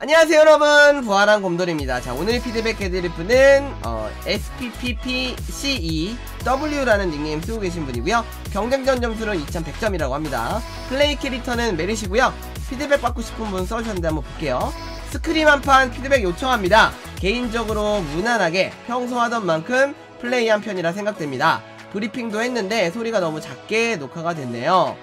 안녕하세요 여러분. 부활한 곰돌입니다. 자 오늘 피드백 해드릴 분은 어, SPPPCEW라는 닉네임 쓰고 계신 분이고요. 경쟁전 점수는 2100점이라고 합니다. 플레이 캐릭터는 메리시고요. 피드백 받고 싶은 분 써주셨는데 한번 볼게요. 스크림 한 판 피드백 요청합니다. 개인적으로 무난하게 평소 하던 만큼 플레이한 편이라 생각됩니다. 브리핑도 했는데 소리가 너무 작게 녹화가 됐네요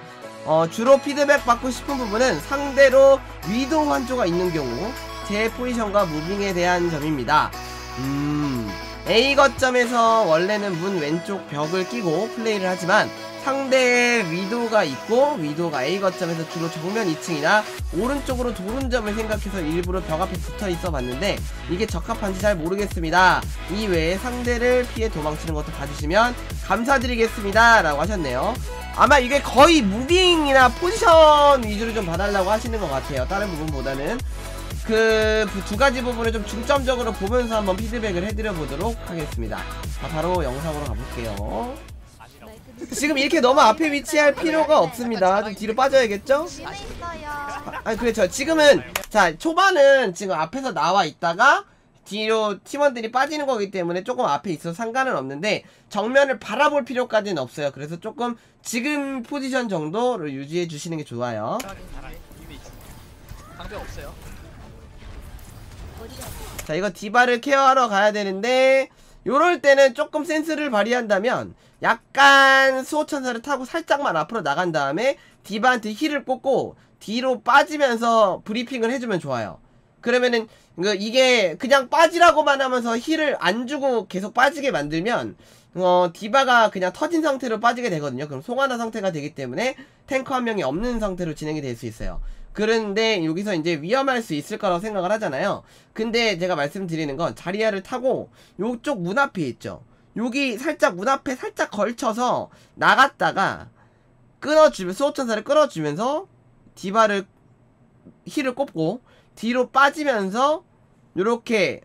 어, 주로 피드백 받고 싶은 부분은 상대로 위도 환조가 있는 경우 제 포지션과 무빙에 대한 점입니다. 음, A 거점에서 원래는 문 왼쪽 벽을 끼고 플레이를 하지만 상대의 위도가 있고 위도가 A 거점에서 주로 정면 2층이나 오른쪽으로 도는 점을 생각해서 일부러 벽 앞에 붙어 있어 봤는데 이게 적합한지 잘 모르겠습니다. 이 외에 상대를 피해 도망치는 것도 봐주시면 감사드리겠습니다. 라고 하셨네요. 아마 이게 거의 무빙이나 포지션 위주로 좀 봐달라고 하시는 것 같아요. 다른 부분보다는. 그 두 가지 부분을 좀 중점적으로 보면서 한번 피드백을 해드려 보도록 하겠습니다. 자, 바로 영상으로 가볼게요. 지금 이렇게 너무 앞에 위치할 필요가 없습니다. 좀 뒤로 빠져야겠죠? 아니 그렇죠. 지금은 자 초반은 지금 앞에서 나와 있다가 뒤로 팀원들이 빠지는 거기 때문에 조금 앞에 있어서 상관은 없는데 정면을 바라볼 필요까지는 없어요. 그래서 조금 지금 포지션 정도를 유지해 주시는 게 좋아요. 방벽 없어요. 자 이거 디바를 케어하러 가야 되는데 요럴 때는 조금 센스를 발휘한다면 약간 수호천사를 타고 살짝만 앞으로 나간 다음에 디바한테 힐을 꽂고 뒤로 빠지면서 브리핑을 해주면 좋아요 그러면은 그 이게 그냥 빠지라고만 하면서 힐을 안 주고 계속 빠지게 만들면 어 디바가 그냥 터진 상태로 빠지게 되거든요 그럼 송하나 상태가 되기 때문에 탱커 한 명이 없는 상태로 진행이 될 수 있어요 그런데 여기서 이제 위험할 수 있을 거라고 생각을 하잖아요. 근데 제가 말씀드리는 건 자리야를 타고 요쪽 문 앞에 있죠. 여기 살짝 문 앞에 살짝 걸쳐서 나갔다가 끊어주면 수호천사를 끊어주면서 디바를 힐을 꼽고 뒤로 빠지면서 요렇게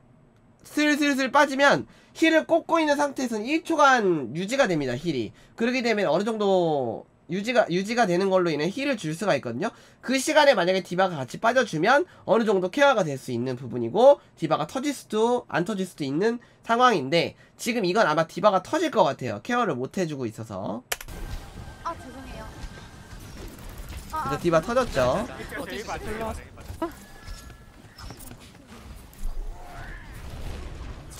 슬슬슬 빠지면 힐을 꽂고 있는 상태에서는 1초간 유지가 됩니다 힐이 그렇게 되면 어느 정도 유지가 유지가 되는 걸로 인해 힐을 줄 수가 있거든요. 그 시간에 만약에 디바가 같이 빠져주면 어느 정도 케어가 될 수 있는 부분이고 디바가 터질 수도 안 터질 수도 있는 상황인데 지금 이건 아마 디바가 터질 것 같아요. 케어를 못 해주고 있어서 아 죄송해요. 아, 그래서 아, 디바 터졌죠. 어디 있어?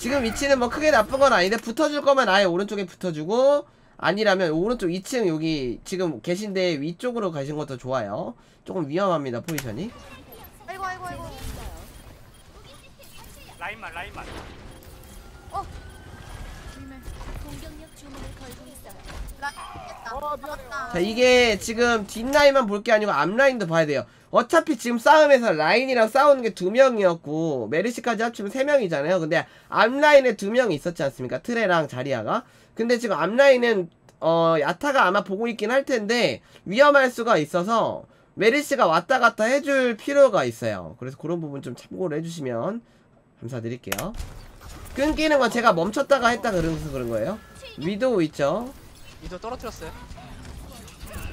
지금 위치는 뭐 크게 나쁜 건 아닌데 붙어줄 거면 아예 오른쪽에 붙어주고 아니라면 오른쪽 2층 여기 지금 계신데 위쪽으로 가신 것도 좋아요. 조금 위험합니다 포지션이. 아이고 아이고 아이고. 라인만 라인만 어. 라. 맞다. 자 이게 지금 뒷라인만 볼 게 아니고 앞라인도 봐야 돼요 어차피 지금 싸움에서 라인이랑 싸우는 게 두 명이었고 메르시까지 합치면 세 명이잖아요. 근데 앞라인에 두 명이 있었지 않습니까? 트레랑 자리아가? 근데 지금 앞라인은 어 야타가 아마 보고 있긴 할 텐데 위험할 수가 있어서 메르시가 왔다 갔다 해줄 필요가 있어요. 그래서 그런 부분 좀 참고를 해주시면 감사드릴게요. 끊기는 건 제가 멈췄다가 했다 그래서 그런 거예요? 위도우 있죠? 이도 떨어뜨렸어요.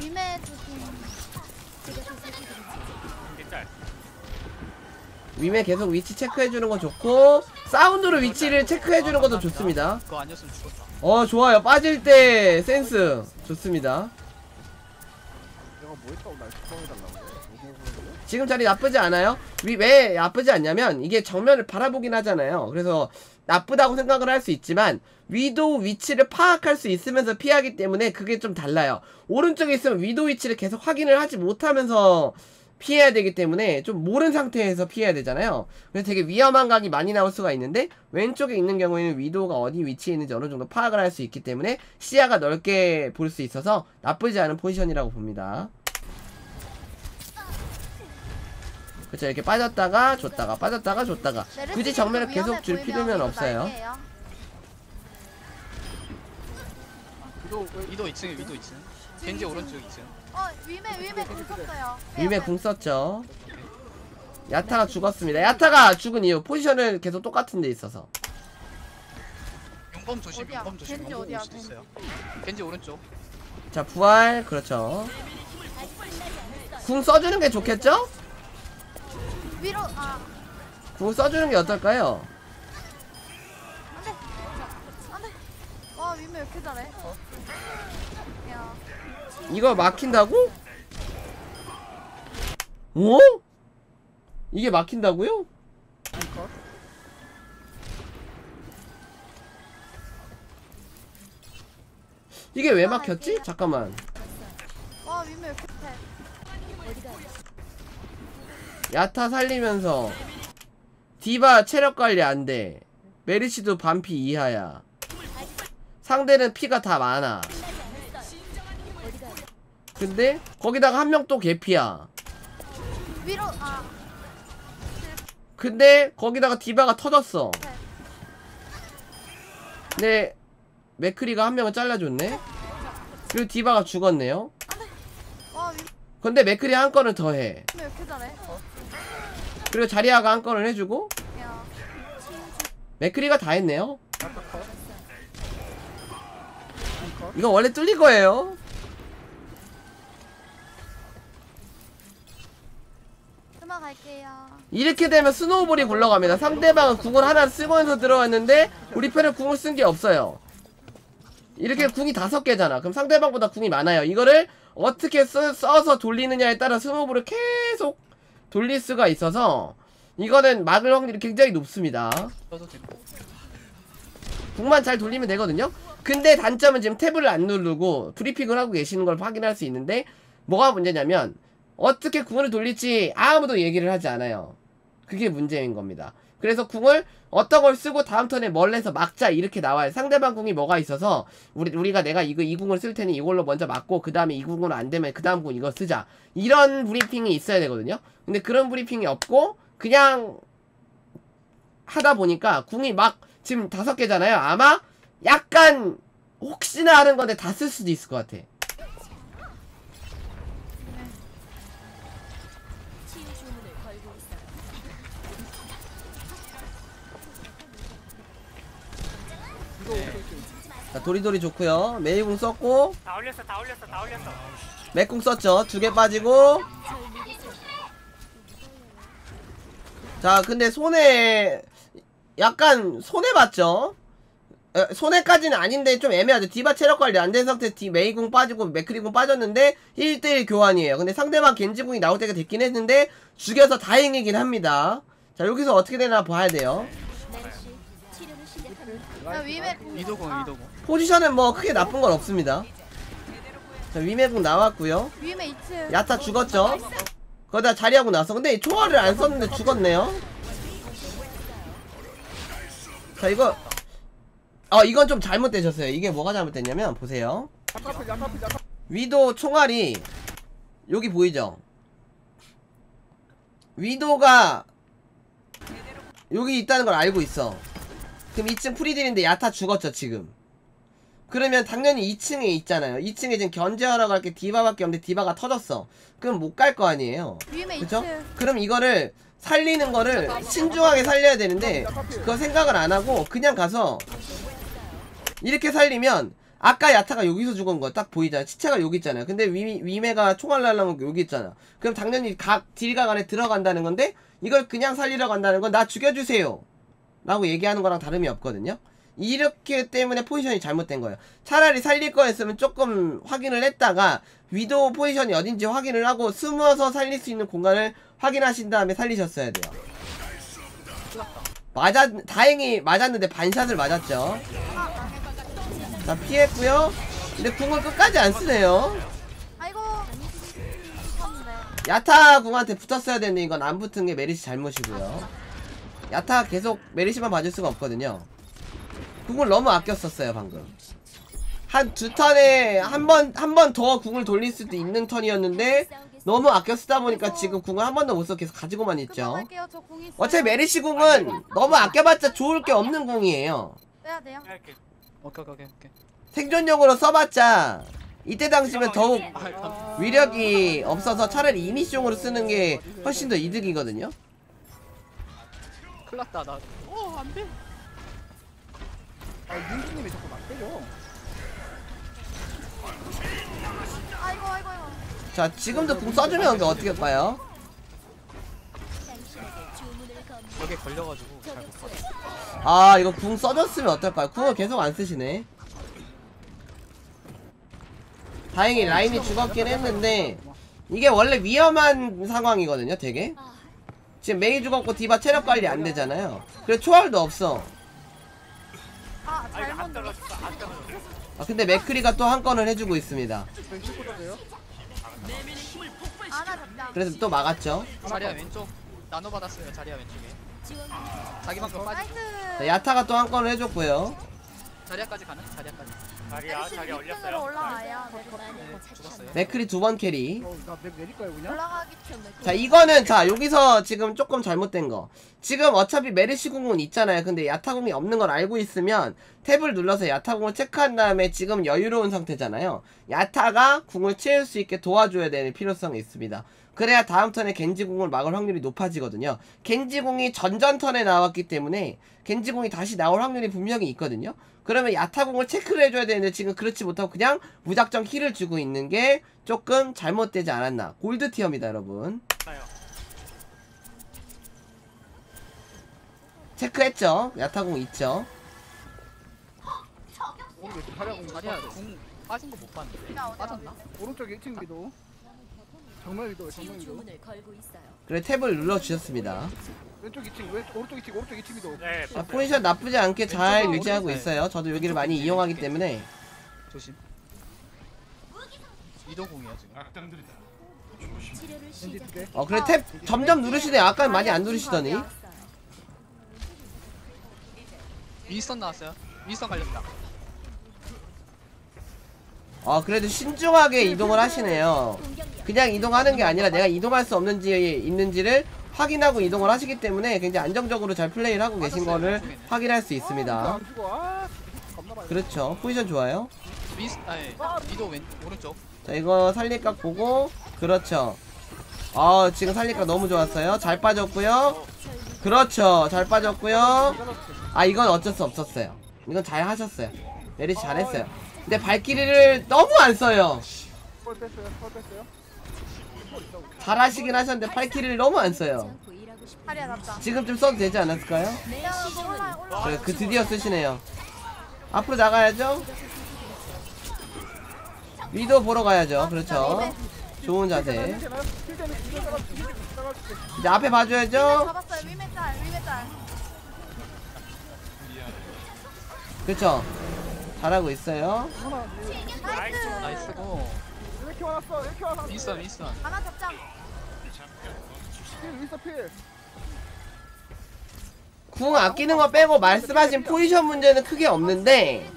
위메 조심. 위메 계속 위치 체크해주는 거 좋고 사운드로 위치를 체크해주는 것도 좋습니다. 그거 아니었으면 죽었다. 어 좋아요. 빠질 때 센스 좋습니다. 내가 뭐 했다고 날 특성해달라고 지금 자리 나쁘지 않아요? 위, 왜 나쁘지 않냐면 이게 정면을 바라보긴 하잖아요. 그래서 나쁘다고 생각을 할 수 있지만 위도 위치를 파악할 수 있으면서 피하기 때문에 그게 좀 달라요. 오른쪽에 있으면 위도 위치를 계속 확인을 하지 못하면서 피해야 되기 때문에 좀 모른 상태에서 피해야 되잖아요. 그래서 되게 위험한 각이 많이 나올 수가 있는데 왼쪽에 있는 경우에는 위도가 어디 위치에 있는지 어느 정도 파악을 할 수 있기 때문에 시야가 넓게 볼 수 있어서 나쁘지 않은 포지션이라고 봅니다. 그렇죠 이렇게 빠졌다가 줬다가 빠졌다가 줬다가. 굳이 정면을 계속 줄 필요는 없어요. 이도 이도 2층에 위도 2층. 겐지 오른쪽 2층. 어 위메 위메 굴렀어요. 위메 궁 썼죠 야타가 죽었습니다 야타가 죽은 이유 포지션을 계속 똑같은 데 있어서 용범 조심. 어디야? 용범 조심. 겐지 어디야? 올 수도 있어요. 겐지 오른쪽. 자 부활 그렇죠 궁 써주는 게 좋겠죠? 위로 아 궁 써주는 게 어떨까요? 안돼. 와 위메 왜 이렇게 잘해? 야. 이거 막힌다고? 어? 이게 막힌다고요? 이게 왜 막혔지? 잠깐만. 와 위메 왜 이렇게 해? 어디가 야타 살리면서 디바 체력 관리 안 돼. 메리시도 반피 이하야. 상대는 피가 다 많아. 근데 거기다가 한 명 또 개피야. 위로 아. 근데 거기다가 디바가 터졌어. 네. 근데 맥크리가 한 명을 잘라줬네. 그리고 디바가 죽었네요. 와 위메 근데 맥크리 한 건을 더 해. 왜 이렇게 잘해? 그리고 자리아가 한 건을 해주고 야. 맥크리가 다 했네요. 이거 원래 뚫릴 거예요. 갈게요. 이렇게 되면 스노우볼이 굴러갑니다. 상대방은 궁을 하나 쓰면서 들어왔는데 우리 편은 궁을 쓴 게 없어요. 이렇게 궁이 다섯 개잖아. 그럼 상대방보다 궁이 많아요. 이거를 어떻게 쓰, 써서 돌리느냐에 따라 스노우볼을 계속 돌릴 수가 있어서 이거는 막을 확률이 굉장히 높습니다. 궁만 잘 돌리면 되거든요. 근데 단점은 지금 탭을 안 누르고 브리핑을 하고 계시는 걸 확인할 수 있는데 뭐가 문제냐면 어떻게 궁을 돌릴지 아무도 얘기를 하지 않아요. 그게 문제인 겁니다. 그래서 궁을 어떤 걸 쓰고 다음 턴에 뭘 해서 막자 이렇게 나와요. 상대방 궁이 뭐가 있어서 우리 우리가 내가 이거 이 궁을 쓸 테니 이걸로 먼저 막고 그 다음에 이 궁은 안 되면 그 다음 궁 이거 쓰자 이런 브리핑이 있어야 되거든요. 근데 그런 브리핑이 없고 그냥 하다 보니까 궁이 막 지금 다섯 개잖아요. 아마 약간 혹시나 하는 건데 다 쓸 수도 있을 것 같아. 자, 도리도리 좋고요. 메이궁 썼고 다 올렸어 다 올렸어 다 올렸어 맥궁 썼죠. 두 개 빠지고. 자, 근데 손해 약간 손해 봤죠? 에, 손해까지는 아닌데 좀 애매하죠. 디바 체력 관리 안 된 상태 디 메이궁 빠지고 맥크리궁 빠졌는데 1대1 교환이에요. 근데 상대방 겐지궁이 나올 때가 됐긴 했는데 죽여서 다행이긴 합니다. 자, 여기서 어떻게 되나 봐야 돼요. 메르시 치료를 시작합니다. 야 위메 공. 이도공 아, 이도공 포지션은 뭐 크게 나쁜 건 없습니다. 자, 위메궁 나왔고요. 위메 2층. 야타 죽었죠? 거기다 자리하고 나서 근데 초월을 안 썼는데 죽었네요 자 이거 어 이건 좀 잘못되셨어요 이게 뭐가 잘못됐냐면 보세요. 위도 총알이 여기 보이죠? 위도가 여기 있다는 걸 알고 있어 그럼 2층 프리딜인데 야타 죽었죠 지금 그러면 당연히 2층에 있잖아요. 2층에 지금 견제하러 갈 게 디바밖에 없는데 디바가 터졌어. 그럼 못 갈 거 아니에요? 2층. 그럼 이거를 살리는 거를 신중하게 살려야 되는데 그거 생각을 안 하고 그냥 가서 이렇게 살리면 아까 야타가 여기서 죽은 거 딱 보이잖아 시체가 여기 있잖아요. 근데 위, 위메가 총알 날라온 거 여기 있잖아. 그럼 당연히 각 딜각 안에 들어간다는 건데 이걸 그냥 살리러 간다는 건 나 죽여주세요. 라고 얘기하는 거랑 다름이 없거든요 이렇게 때문에 포지션이 잘못된 거예요. 차라리 살릴 거였으면 조금 확인을 했다가 위도우 포지션이 어딘지 확인을 하고 숨어서 살릴 수 있는 공간을 확인하신 다음에 살리셨어야 돼요. 맞아 다행히 맞았는데 반샷을 맞았죠. 자 피했고요. 근데 궁을 끝까지 안 쓰네요. 야타 궁한테 붙었어야 되는데 이건 안 붙은 게 메리시 잘못이고요. 야타 계속 메리시만 봐줄 수가 없거든요 궁을 너무 아껴 썼어요 방금. 한 두 턴에 한 번 한 번 더 궁을 돌릴 수도 있는 턴이었는데 너무 아껴 쓰다 보니까 지금 궁을 한 번도 못 써 계속 가지고만 있죠. 어차피 메리시 궁은 너무 아껴봤자 좋을 게 없는 궁이에요. 빼야 돼요. 이렇게. 오케이 오케이 오케이 생존용으로 써봤자 이때 당시면 더욱 아, 아, 위력이 없어서 차라리 이니시용으로 쓰는 게 훨씬 더 이득이거든요. 큰일 났다 나. 어, 안돼 아 윤주님이 자꾸 나 때려. 아이고 아이고 아이고. 자 지금도 궁 써주면 어떻게 할까요? 벽에 걸려가지고 잘못 봤어. 아 이거 궁 써줬으면 어떨까요? 궁을 계속 안 쓰시네 다행히 라인이 죽었긴 했는데 이게 원래 위험한 상황이거든요 되게 지금 메이 죽었고 디바 체력 관리 안 되잖아요 그래 초월도 없어 아 잘못 눌렀어. 아 근데 맥크리가 또 한 건을 해주고 있습니다 왼쪽 꽂아줘요? 아나 잡자. 그래서 또 막았죠 자리야 왼쪽 나눠 받았어요. 자리야 왼쪽에. 자기만큼 빠지. 나이스. 자, 야타가 또 한 건을 해줬고요 자리야까지 가는? 자리야까지. 자리야 자리 2층으로 올렸어요. 많은 죽었어요. 맥크리 두 번 캐리. 어나맵 내릴 거야 그냥? 올라가기 자 이거는 자 여기서 지금 조금 잘못된 거. 지금 어차피 메르시 궁은 있잖아요. 근데 야타궁이 없는 걸 알고 있으면 탭을 눌러서 야타궁을 체크한 다음에 지금 여유로운 상태잖아요. 야타가 궁을 채울 수 있게 도와줘야 되는 필요성이 있습니다 그래야 다음 턴에 겐지궁을 막을 확률이 높아지거든요. 겐지궁이 전전 턴에 나왔기 때문에 겐지궁이 다시 나올 확률이 분명히 있거든요. 그러면 야타궁을 체크를 해줘야 되는데 지금 그렇지 못하고 그냥 무작정 힐을 주고 있는 게 조금 잘못되지 않았나. 골드 티어입니다 여러분. 체크했죠? 야타궁 있죠? 오른쪽 자리하고 자리야 궁 빠진 거 못 봤는데. 야, 어디야, 빠졌나? 오른쪽 1층 위도 위도 주문을 걸고 있어요. 그래 탭을 눌러주셨습니다 왼쪽 2층 왼 오른쪽 2층 오른쪽 2층 위도 네 자, 포지션 나쁘지 않게 잘 유지하고. 있어요 저도 여기를 많이 이용하기 때문에 조심. 위도 공이야 지금. 치료를 왼쪽 두 시작. 개. 어 그래 탭 점점 누르시네 아까 많이 안 누르시더니 윈스턴 나왔어요. 윈스턴 갈렸다. 어 그래도 신중하게 이동을 하시네요. 그냥 이동하는 게 아니라 내가 이동할 수 없는지 있는지를 확인하고 이동을 하시기 때문에 굉장히 안정적으로 잘 플레이를 하고 계신 거를 확인할 수 아, 있습니다. 아 많이 그렇죠. 포지션 좋아요. 자 이거 살릴각 보고. 그렇죠. 아 지금 살릴각 너무 좋았어요. 잘 빠졌고요. 그렇죠. 잘 빠졌고요. 아 이건 어쩔 수 없었어요. 이건 잘 하셨어요. 메리시 잘했어요 근데 발키리를 너무 안 써요. 펄 뺐어요 펄 뺐어요 잘 하시긴 하셨는데 발키리를 너무 안 써요. 잡자. 지금쯤 써도 되지 않았을까요? 그래 그 드디어 쓰시네요. 앞으로 나가야죠? 위도 보러 가야죠. 그렇죠? 좋은 자세. 이제 앞에 봐줘야죠. 그렇죠 잘하고 있어요 나이스. 나이스고. 왜 이렇게 왜 이렇게 화났어 윈스턴 윈스턴. 하나. 필필궁 아끼는 거 빼고 말씀하신 포지션 문제는 크게 없는데.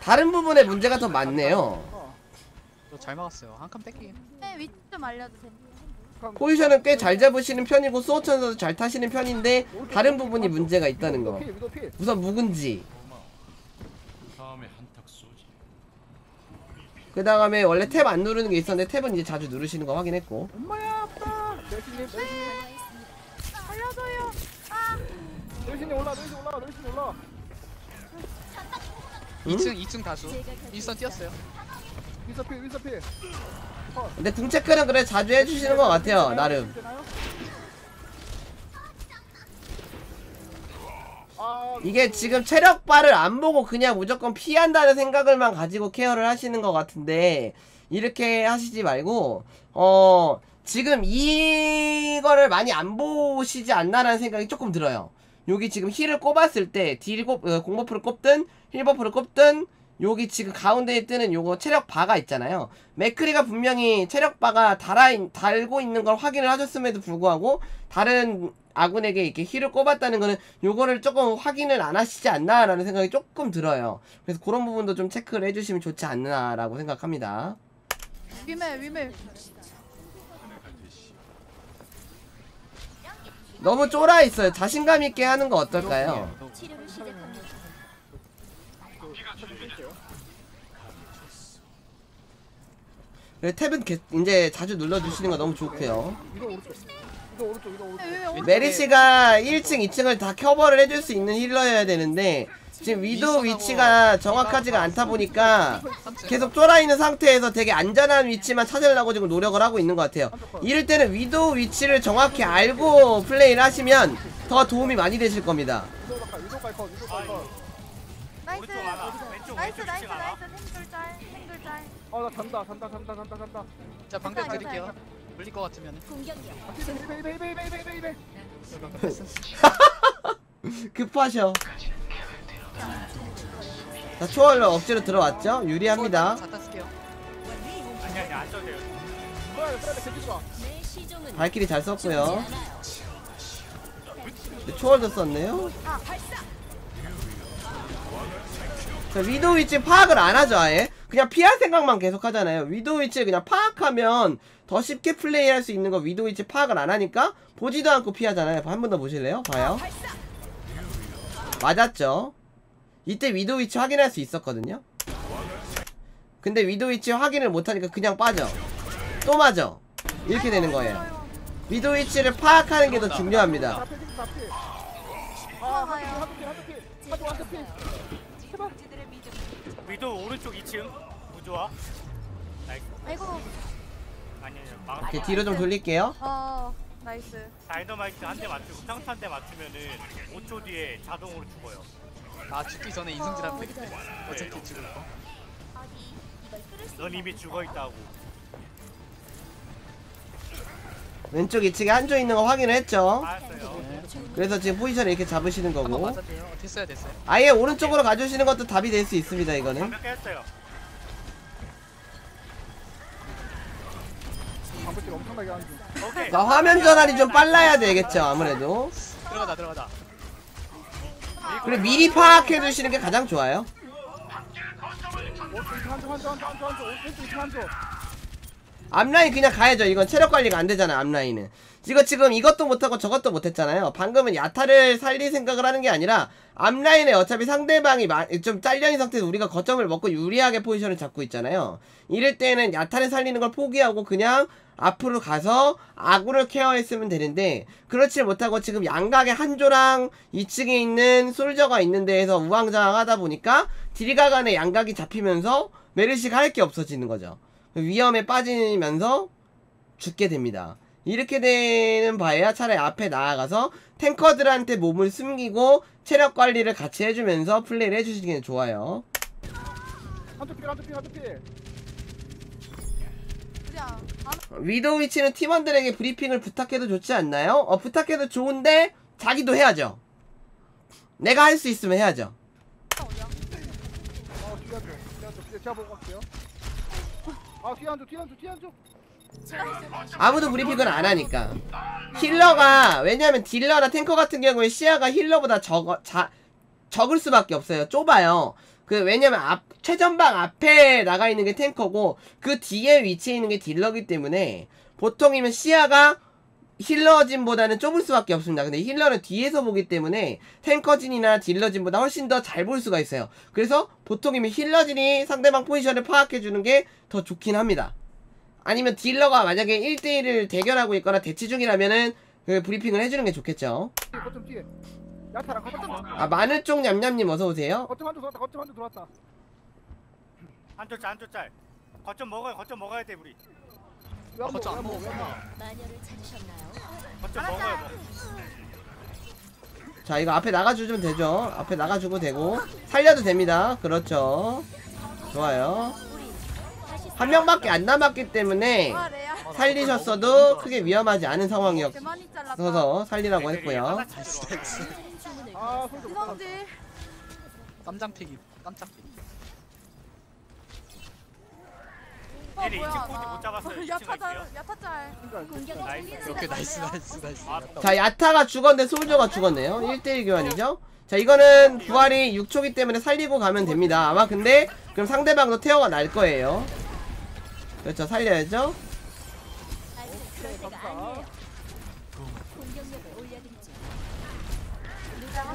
다른 부분에 문제가 더 많네요 어. 잘 막았어요. 한 칸 뺏기. 네, 위치 좀 알려주세요. 포지션은 꽤 잘 잡으시는 편이고 수호천사도 잘 타시는 편인데 다른 부분이 문제가 있다는 거 우선 묵은지 다음에 한턱 쏘지 그 다음에 원래 탭 안 누르는 게 있었는데 탭은 이제 자주 누르시는 거 확인했고. 엄마야 아빠. 멜신님 멜신님 알려줘요. 아, 멜신님 올라 멜신 올라 멜신 올라. 응? 2층 2층 다수. 윈스턴 뛰었어요. 윈서 필 윈서 필 근데 궁 체크는 그래 자주 해주시는 것 같아요 나름 이게 지금 체력 바를 안 보고 그냥 무조건 피한다는 생각을만 가지고 케어를 하시는 것 같은데 이렇게 하시지 말고 어 지금 이거를 많이 안 보시지 않나라는 생각이 조금 들어요. 여기 지금 힐을 꼽았을 때 딜 꼽, 어, 공버프를 꼽든 힐버프를 꼽든 여기 지금 가운데에 뜨는 요거 체력 바가 있잖아요. 맥크리가 분명히 체력 바가 달아 있- 달고 있는 걸 확인을 하셨음에도 불구하고 다른 아군에게 이렇게 힐을 꼽았다는 거는 요거를 조금 확인을 안 하시지 않나라는 생각이 조금 들어요. 그래서 그런 부분도 좀 체크를 해주시면 좋지 않나라고 생각합니다. 위메 위메. 너무 쫄아 있어요. 자신감 있게 하는 거 어떨까요? 치료를 시작합니다. 그래, 탭은 게- 이제 자주 눌러주시는 거 너무 좋고요. 오른쪽 오른쪽 오른쪽. 메리시가 1층, 2층을 다 커버를 해줄 수 있는 힐러여야 되는데 지금 위도 위치가 정확하지가 않다 보니까. 계속 쫄아 있는 상태에서 되게 안전한 위치만 찾으려고 지금 노력을 하고 있는 것 같아요. 이럴 때는 위도 위치를 정확히 알고 플레이를 하시면 더 도움이 많이 되실 겁니다. 나이스. 나이스 나이스 짤. 아나 잔다 잔다 잔다 잔다 잔다 자 방벽 드릴게요. 물릴 것 같으면. 공격력. 베이베 베이베 베이베 베이베 급하셔. 자, 초월로 억지로 들어왔죠? 유리합니다. 자타 쓸게요. 아니 아니 안 써도 돼요. 뭐야 빼야 돼 개지 마 내 시종은 발길이 잘 썼고요. 않아요. 초월도 썼네요. 자, 위도 위치 파악을 안 하죠, 아예. 그냥 피할 생각만 계속 하잖아요. 위도 위치를 그냥 파악하면 더 쉽게 플레이할 수 있는 거 위도 위치 파악을 안 하니까 보지도 않고 피하잖아요. 한 번 더 보실래요? 봐요. 맞았죠? 이때 위도 위치 확인할 수 있었거든요. 근데 위도 위치 확인을 못하니까 그냥 빠져. 또 맞아. 이렇게 되는 거예요. 위도 위치를 파악하는 게 더 중요합니다. 아 위도 오른쪽 2층 부조화. 나이스. 아이고. 아니 막 이렇게 뒤로 좀 돌릴게요. 어. 나이스. 다이너마이트 한 대 맞추고 평탄 대 맞추면은 5초 뒤에 자동으로 죽어요. 아 죽기 전에 인성질하면 되겠네. 어차피 죽을 거. 넌 이미 죽어 있다고. 왼쪽 2층에 한조 있는 거 확인을 했죠. 알았어요. 그래서 지금 포지션을 이렇게 잡으시는 거고. 맞았네요. 됐어요 됐어요. 아예 오른쪽으로 가주시는 것도 답이 될 수 있습니다, 이거는. 완벽히 했어요. 엄청나게 하는 중 오케이. 자, 화면 전환이 좀 빨라야 되겠죠, 아무래도. 들어가다 들어가다. 그리고 미리 파악해 주시는 게 가장 좋아요. 오른쪽 한쪽 한쪽 한쪽 한쪽 한쪽 오른쪽 한쪽 앞라인 그냥 가야죠. 이건 체력 관리가 안 되잖아, 앞라인은. 이거 지금 이것도 못하고 저것도 못했잖아요. 방금은 야타를 살릴 생각을 하는 게 아니라 앞라인에 어차피 상대방이 마- 좀 잘려있는 상태에서 우리가 거점을 먹고 유리하게 포지션을 잡고 있잖아요. 이럴 때는 야타를 살리는 걸 포기하고 그냥 앞으로 가서 아군을 케어했으면 되는데 그렇지 못하고 지금 양각에 한조랑 2층에 있는 솔저가 있는 데에서 우왕좌왕하다 보니까 딜가간의 양각이 잡히면서 메르시가 할 게 없어지는 거죠. 위험에 빠지면서 죽게 됩니다. 이렇게 되는 바에야 차라리 앞에 나아가서 탱커들한테 몸을 숨기고 체력 관리를 같이 해주면서 플레이를 해주시는 게 좋아요. 한쪽 피 한쪽 피 한쪽 피 그냥 안 위도 위치는 팀원들에게 브리핑을 부탁해도 좋지 않나요? 어, 부탁해도 좋은데 자기도 해야죠. 내가 할 수 있으면 해야죠. 아 뒤에 한쪽 뒤에 한쪽 뒤에 제가 보고 갈게요 아 뒤에 한쪽 뒤에 한쪽 뒤에 한쪽 아무도 브리핑을 안 하니까. 힐러가 왜냐면 딜러나 탱커 같은 경우에 시야가 힐러보다 적어 자 적을 수밖에 없어요. 좁아요. 그 왜냐면 앞 최전방 앞에 나가 있는 게 탱커고 그 뒤에 위치해 있는 게 딜러기 때문에 보통이면 시야가 힐러진보다는 좁을 수밖에 없습니다. 근데 힐러는 뒤에서 보기 때문에 탱커진이나 딜러진보다 훨씬 더 잘 볼 수가 있어요. 그래서 보통이면 힐러진이 상대방 포지션을 파악해 주는 게 더 좋긴 합니다. 아니면 딜러가 만약에 1대1을 대결하고 있거나 대치 중이라면은 그 브리핑을 해주는 게 좋겠죠. 아 마늘 쪽 냠냠님 어서 오세요. 거점 한쪽 들어왔다 거점 한쪽 들어왔다 한쪽 짤 한쪽 짤. 거점 먹어요. 거점 먹어야 돼 우리. 거점 안 먹어 먹어. 마녀를 찾으셨나요? 거점 먹어요. 뭐. 자 이거 앞에 나가주면 되죠. 앞에 나가주고 되고 살려도 됩니다. 그렇죠. 좋아요. 한 명밖에 안 남았기 때문에. 살리셨어도 크게 위험하지 않은 상황이었어서. 살리라고 했고요. 아. 깜장패기 깜짝패기. 어 얘네 뭐야 이층 포지 나. 못 잡았어요. 이층 야타짤 갈게요. 야타짤. 공격을 나이스. 준비해 오케이 나이스 주세요. 나이스 나이스. 아, 자 야타가 죽었는데 솔저가 죽었네요 1대1 교환이죠 자 이거는 부활이 6초기 때문에 살리고 가면 됩니다 아마 근데 그럼 상대방도 태어가 날 거예요 그렇죠 살려야죠.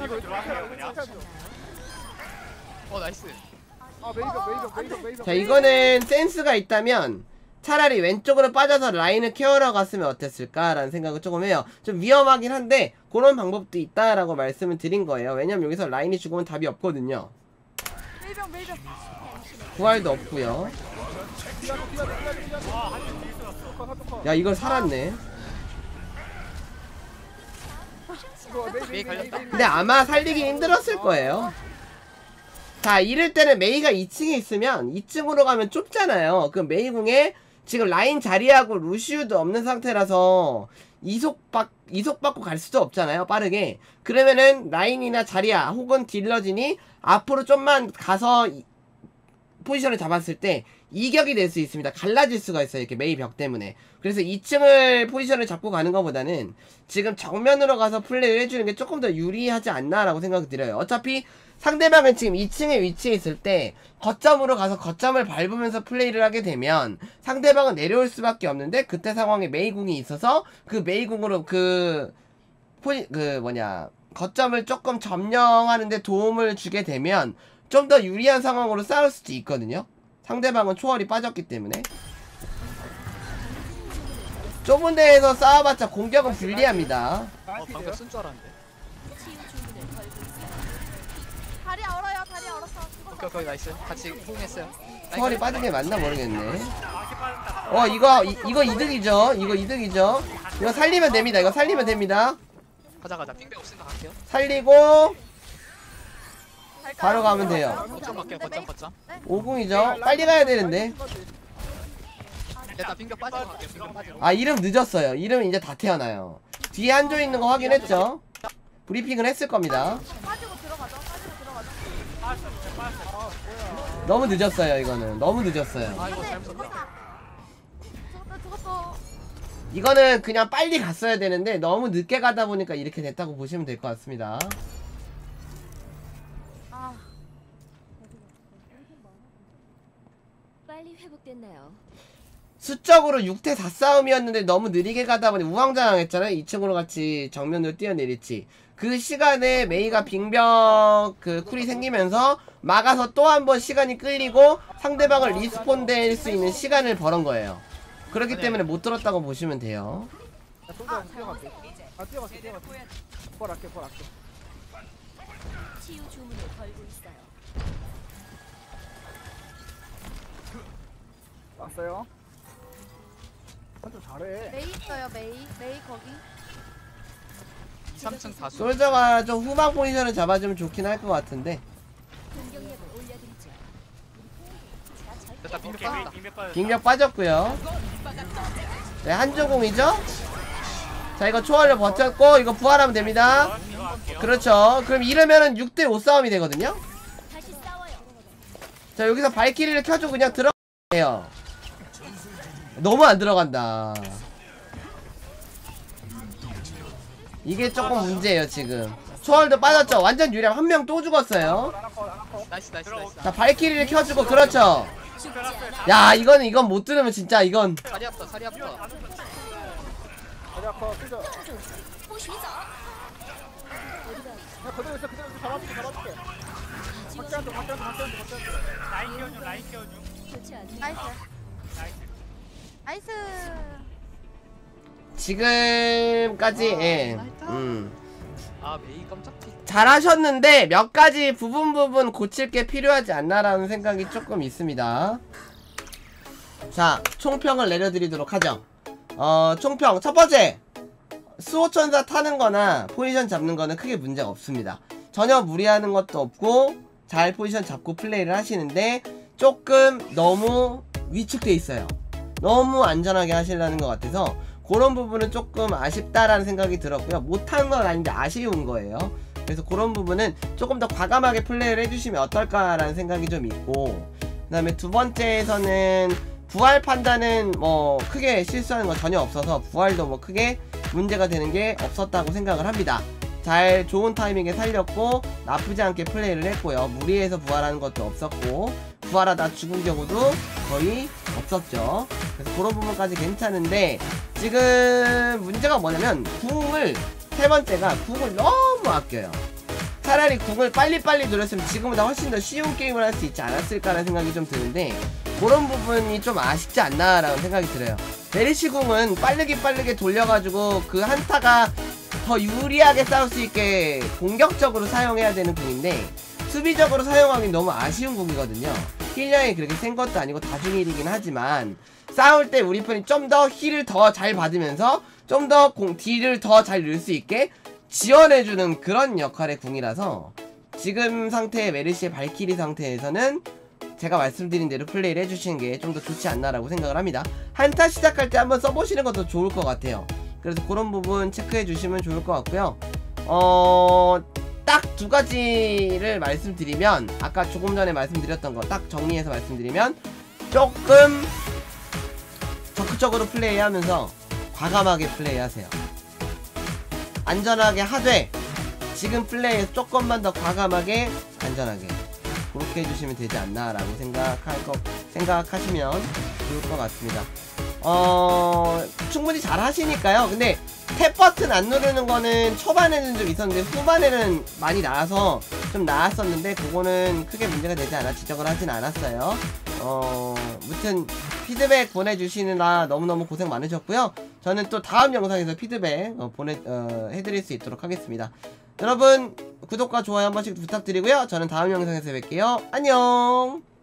이거 그냥. 어 나이스. 아 메이저 메이저 메이저 메이저 자 이거는 센스가 있다면 차라리 왼쪽으로 빠져서 라인을 케어러 갔으면 어땠을까라는 생각을 조금 해요. 좀 위험하긴 한데 그런 방법도 있다라고 말씀을 드린 거예요. 왜냐면 여기서 라인이 죽으면 답이 없거든요. 부활도 없고요. 야 이걸 살았네. 근데 아마 살리기 힘들었을 거예요. 자, 이럴 때는 메이가 2층에 있으면 2층으로 가면 좁잖아요. 그 메이궁에 지금 라인 자리하고 루시우도 없는 상태라서 이속받, 이속받고 갈 수도 없잖아요. 빠르게. 그러면은 라인이나 자리야 혹은 딜러진이 앞으로 좀만 가서 이- 포지션을 잡았을 때 이격이 될 수 있습니다. 갈라질 수가 있어요. 이렇게 메이 벽 때문에. 그래서 2층을 포지션을 잡고 가는 것보다는 지금 정면으로 가서 플레이를 해주는 게 조금 더 유리하지 않나라고 생각이 들어요. 어차피 상대방은 지금 2층에 위치해 있을 때 거점으로 가서 거점을 밟으면서 플레이를 하게 되면 상대방은 내려올 수밖에 없는데 그때 상황에 메이궁이 있어서 그 메이궁으로 그 포지 그 뭐냐 거점을 조금 점령하는데 도움을 주게 되면 좀 더 유리한 상황으로 싸울 수도 있거든요. 상대방은 초월이 빠졌기 때문에 좁은 데에서 싸워봤자 공격은 불리합니다. 어 방금 쓴줄 알았는데. 다리 얼어요 다리 얼었어. 오케이 오케이 나이스 같이 호응했어요 초월이 빠진 게 맞나 모르겠네. 어 이거 이, 이거 이득이죠. 이거 이득이죠. 이거 살리면 됩니다. 이거 살리면 됩니다. 가자 가자 빙배 없으니까 갈게요 살리고 바로 가면 돼요. 거점 갈게요 거점 거점 5궁이죠. 빨리 가야 되는데. 일단 빙배 빠지고 갈게요 빙배 빠지고 아 이름 늦었어요. 이름 이제 다 태어나요. 뒤에 한조 있는 거 확인했죠. 브리핑은 했을 겁니다. 빠지고 들어가죠. 빠지고 들어가죠. 너무 늦었어요. 이거는 너무 늦었어요. 아 이거 잘못 썼다 죽었다 죽었어. 이거는 그냥 빨리 갔어야 되는데 너무 늦게 가다 보니까 이렇게 됐다고 보시면 될 것 같습니다. 아 회복됐나요? 수적으로 6대 4 싸움이었는데 너무 느리게 가다 보니 우왕좌왕했잖아요. 2층으로 같이 정면으로 뛰어내릴지. 그 시간에 메이가 빙벽 그 쿨이 생기면서 막아서 또 한 번 시간이 끌리고 상대방을 리스폰 될 수 있는 시간을 벌은 거예요. 그렇기 때문에 못 들었다고 보시면 돼요. 야 솔직히 뛰어갈게 아 뛰어갔어 뛰어갔어 볼 할게 볼 할게 치유 주문을 걸고 있어요. 왔어요 한쪽 잘해 메이 있어요 메이 메이 거기. 3층 다수 솔저가 좀 후방 포지션을 잡아주면 좋긴 할 것 같은데 빙배 오케이 빠졌다 빙벽 빠졌고요. 네, 한조공이죠? 자, 이거 초월을 버텼고, 이거 부활하면 됩니다. 그렇죠. 그럼 이러면은 6대5 싸움이 되거든요? 자, 여기서 발키리를 켜주고 그냥 들어가요. 너무 안 들어간다. 이게 조금 문제예요, 지금. 초월도 빠졌죠? 완전 유리함. 한 명 또 죽었어요. 나이스 나이스 나이스 자, 발키리를 켜주고, 그렇죠. 야, 이거는, 이건 못 들으면 진짜, 이건. 야 그대로 있어 그대로 있어 잡아줄게 잡아줄게 박대 한쪽 박대 한쪽 박대 한쪽 박대 한쪽 라인 키워줘 라인. 나이스 나이스 나이스. 지금까지, 예. 음. 아 메이 깜짝피 잘하셨는데 몇 가지 부분 부분 고칠 게 필요하지 않나라는 생각이 조금 있습니다. 자, 총평을 내려드리도록 하죠. 어, 총평. 첫 번째. 수호천사 타는 거나 포지션 잡는 거는 크게 문제가 없습니다. 전혀 무리하는 것도 없고, 잘 포지션 잡고 플레이를 하시는데, 조금 너무 위축돼 있어요. 너무 안전하게 하시려는 것 같아서, 그런 부분은 조금 아쉽다라는 생각이 들었고요. 못한 건 아닌데 아쉬운 거예요. 그래서 그런 부분은 조금 더 과감하게 플레이를 해주시면 어떨까라는 생각이 좀 있고 그 다음에 두 번째에서는 부활 판단은 뭐 크게 실수하는 건 전혀 없어서 부활도 뭐 크게 문제가 되는 게 없었다고 생각을 합니다. 잘 좋은 타이밍에 살렸고 나쁘지 않게 플레이를 했고요. 무리해서 부활하는 것도 없었고 부활하다 죽은 경우도 거의 없었죠. 그래서 그런 부분까지 괜찮은데 지금 문제가 뭐냐면 궁을 세 번째가 궁을 너무 아껴요. 차라리 궁을 빨리빨리 누렸으면 지금보다 훨씬 더 쉬운 게임을 할 수 있지 않았을까라는 생각이 좀 드는데 그런 부분이 좀 아쉽지 않나라는 생각이 들어요. 메리시 궁은 빠르게 빠르게 돌려가지고 그 한타가 더 유리하게 싸울 수 있게 공격적으로 사용해야 되는 궁인데 수비적으로 사용하기 너무 아쉬운 궁이거든요. 힐량이 그렇게 센 것도 아니고 다중일이긴 하지만 싸울 때 우리 편이 좀 더 힐을 더 잘 받으면서 좀 더 공 딜을 더 잘 넣을 수 있게 지원해주는 그런 역할의 궁이라서 지금 상태의 메르시의 발키리 상태에서는 제가 말씀드린 대로 플레이를 해주시는 게 좀 더 좋지 않나라고 생각을 합니다. 한타 시작할 때 한번 써보시는 것도 좋을 것 같아요. 그래서 그런 부분 체크해 주시면 좋을 것 같고요. 어, 딱 두 가지를 말씀드리면, 아까 조금 전에 말씀드렸던 거 딱 정리해서 말씀드리면, 조금 적극적으로 플레이하면서 과감하게 플레이하세요. 안전하게 하되, 지금 플레이에서 조금만 더 과감하게, 안전하게. 그렇게 해주시면 되지 않나라고 생각할 거, 생각하시면 좋을 것 같습니다. 어, 충분히 잘 하시니까요. 근데 탭 버튼 안 누르는 거는 초반에는 좀 있었는데 후반에는 많이 나와서 좀 나았었는데 그거는 크게 문제가 되지 않아 지적을 하진 않았어요. 어, 무튼 피드백 보내주시느라 너무너무 고생 많으셨고요. 저는 또 다음 영상에서 피드백 어, 보내 어, 해드릴 수 있도록 하겠습니다. 여러분 구독과 좋아요 한 번씩 부탁드리고요. 저는 다음 영상에서 뵐게요. 안녕.